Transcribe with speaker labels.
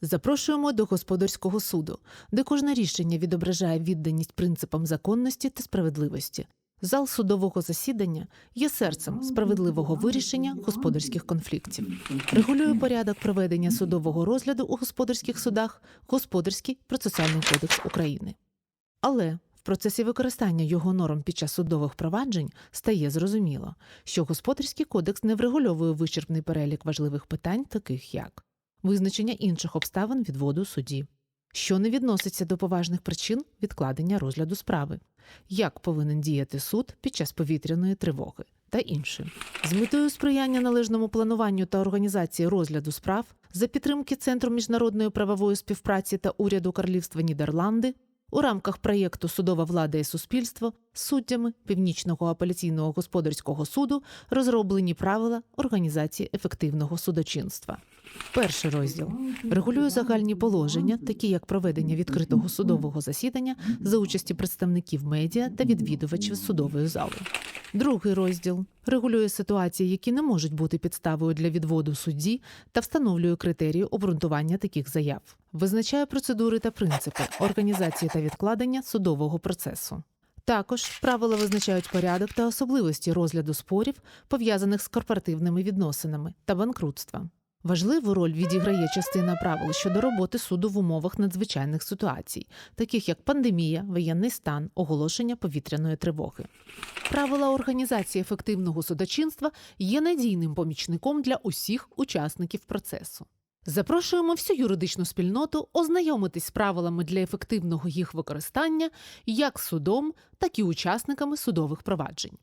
Speaker 1: Запрошуємо до господарського суду, де кожне рішення відображає відданість принципам законності та справедливості. Зал судового засідання є серцем справедливого вирішення господарських конфліктів. Регулює порядок проведення судового розгляду у господарських судах Господарський процесуальний кодекс України. Але в процесі використання його норм під час судових проваджень стає зрозуміло, що господарський кодекс не врегульовує вичерпний перелік важливих питань, таких як визначення інших обставин відводу судді, що не відноситься до поважних причин відкладення розгляду справи, як повинен діяти суд під час повітряної тривоги та інше. З метою сприяння належному плануванню та організації розгляду справ за підтримки Центру міжнародної правової співпраці та уряду Королівства Нідерланди у рамках проєкту Судова влада і суспільство суддями Північного апеляційного господарського суду розроблені правила організації ефективного судочинства. Перший розділ регулює загальні положення, такі як проведення відкритого судового засідання за участі представників медіа та відвідувачів судової зали. Другий розділ регулює ситуації, які не можуть бути підставою для відводу судді, та встановлює критерії обґрунтування таких заяв. Визначає процедури та принципи організації та відкладення судового процесу. Також правила визначають порядок та особливості розгляду спорів, пов'язаних з корпоративними відносинами та банкрутством. Важливу роль відіграє частина правил щодо роботи суду в умовах надзвичайних ситуацій, таких як пандемія, воєнний стан, оголошення повітряної тривоги. Правила організації ефективного судочинства є надійним помічником для усіх учасників процесу. Запрошуємо всю юридичну спільноту ознайомитись з правилами для ефективного їх використання як судом, так і учасниками судових проваджень.